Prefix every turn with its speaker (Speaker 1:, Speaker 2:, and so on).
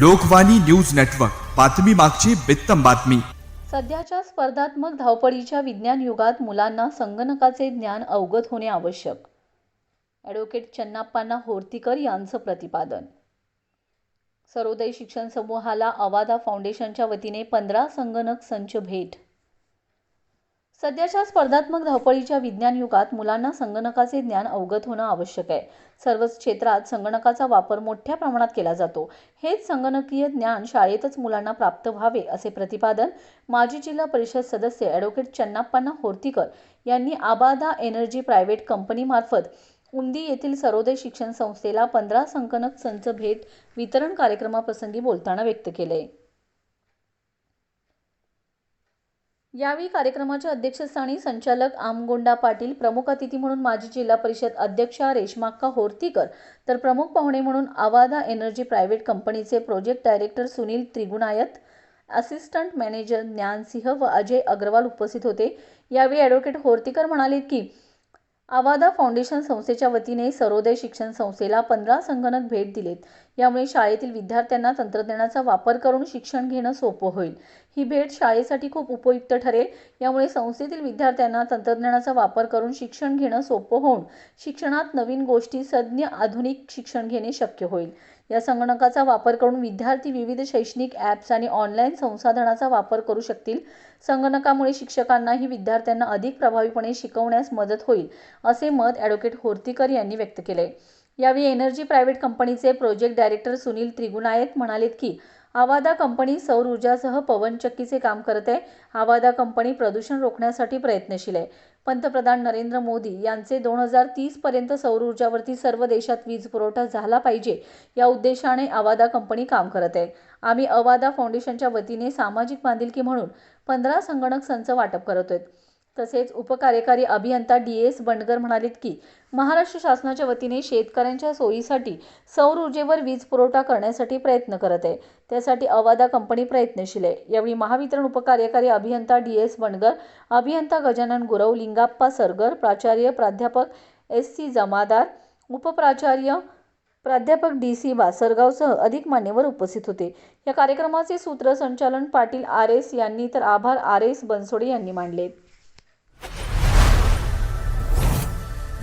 Speaker 1: Lokvani news network बातमी मागची बित्तम बातमी.
Speaker 2: सध्याच्या स्पर्धात्मक धावपळीच्या विज्ञान युगात मुलांना संगणकाचे ज्ञान अवगत होणे आवश्यक. ॲडव्होकेट चन्नाप्पांना होर्तीकर यांचं प्रतिपादन. सर्वोदय शिक्षण समूहाला अवादा फाउंडेशनच्या वतीने पंधरा संगणक संच भेट. सध्याच्या स्पर्धात्मक धावपळीच्या विज्ञान युगात मुलांना संगणकाचे ज्ञान अवगत होणं आवश्यक आहे. सर्वच क्षेत्रात संगणकाचा वापर मोठ्या प्रमाणात केला जातो. हेच संगणकीय ज्ञान शाळेतच मुलांना प्राप्त व्हावे असे प्रतिपादन माजी जिल्हा परिषद सदस्य ॲडव्होकेट चन्नाप्पांना होर्तीकर यांनी आबादा एनर्जी प्रायव्हेट कंपनीमार्फत उंदी येथील सर्वोदय शिक्षण संस्थेला पंधरा संगणक संच भेट वितरण कार्यक्रमाप्रसंगी बोलताना व्यक्त केले. यावेळी कार्यक्रमाच्या अध्यक्षस्थानी संचालक आमगोंडा पाटील प्रमुख अतिथी म्हणून माजी जिल्हा परिषद अध्यक्षा रेश्माक्का होर्तीकर तर प्रमुख पाहुणे म्हणून आवादा एनर्जी प्रायव्हेट कंपनीचे project director Sunil Trigunayat assistant manager Gyansingh व अजय अग्रवाल उपस्थित होते. यावेळी ॲडव्होकेट होर्तीकर म्हणाले की आवादा फाउंडेशन संस्थेच्या वतीने सर्वोदय शिक्षण संस्थेला पंधरा संगणक भेट दिलेत. यामुळे शाळेतील विद्यार्थ्यांना तंत्रज्ञानाचा वापर करून शिक्षण घेणं सोपं होईल. ही भेट शाळेसाठी खूप उपयुक्त ठरेल. यामुळे संस्थेतील विद्यार्थ्यांना तंत्रज्ञानाचा वापर करून शिक्षण घेणं सोपं होऊन शिक्षणात नवीन गोष्टी सज्ञ आधुनिक शिक्षण घेणे शक्य होईल. या संगणकाचा वापर करून विद्यार्थी विविध शैक्षणिक ॲप्स आणि ऑनलाईन संसाधनाचा वापर करू शकतील. संगणकामुळे शिक्षकांनाही विद्यार्थ्यांना अधिक प्रभावीपणे शिकवण्यास मदत होईल असे मत ॲडव्होकेट होर्तीकर यांनी व्यक्त केले यावेळी एनर्जी प्रायव्हेट कंपनीचे प्रोजेक्ट डायरेक्टर सुनील त्रिगुणायत म्हणालेत की आवादा कंपनी सौर ऊर्जासह पवनचक्कीचे काम करत आहे. आवादा कंपनी प्रदूषण रोखण्यासाठी प्रयत्नशील आहे. पंतप्रधान नरेंद्र मोदी यांचे दोन हजार तीसपर्यंत सौर ऊर्जावरती सर्व देशात वीज पुरवठा झाला पाहिजे या उद्देशाने आवादा कंपनी काम करत आहे. आम्ही अवादा फाउंडेशनच्या वतीने सामाजिक बांधिलकी म्हणून पंधरा संगणक संच वाटप करत आहोत. तसेच उपकार्यकारी अभियंता डी एस बंडगर म्हणालेत की महाराष्ट्र शासनाच्या वतीने शेतकऱ्यांच्या सोयीसाठी सौर ऊर्जेवर वीज पुरवठा करण्यासाठी प्रयत्न करत आहे. त्यासाठी अवादा कंपनी प्रयत्नशील आहे. यावेळी महावितरण उपकार्यकारी अभियंता डी एस बंडगर अभियंता गजानन गुरव लिंगाप्पा सरगर प्राचार्य प्राध्यापक एस सी जमादार उपप्राचार्य प्राध्यापक डी सी बासरगावसह अधिक मान्यवर उपस्थित होते. या कार्यक्रमाचे सूत्रसंचालन पाटील आर एस यांनी तर आभार आर एस बनसोडे यांनी मांडले.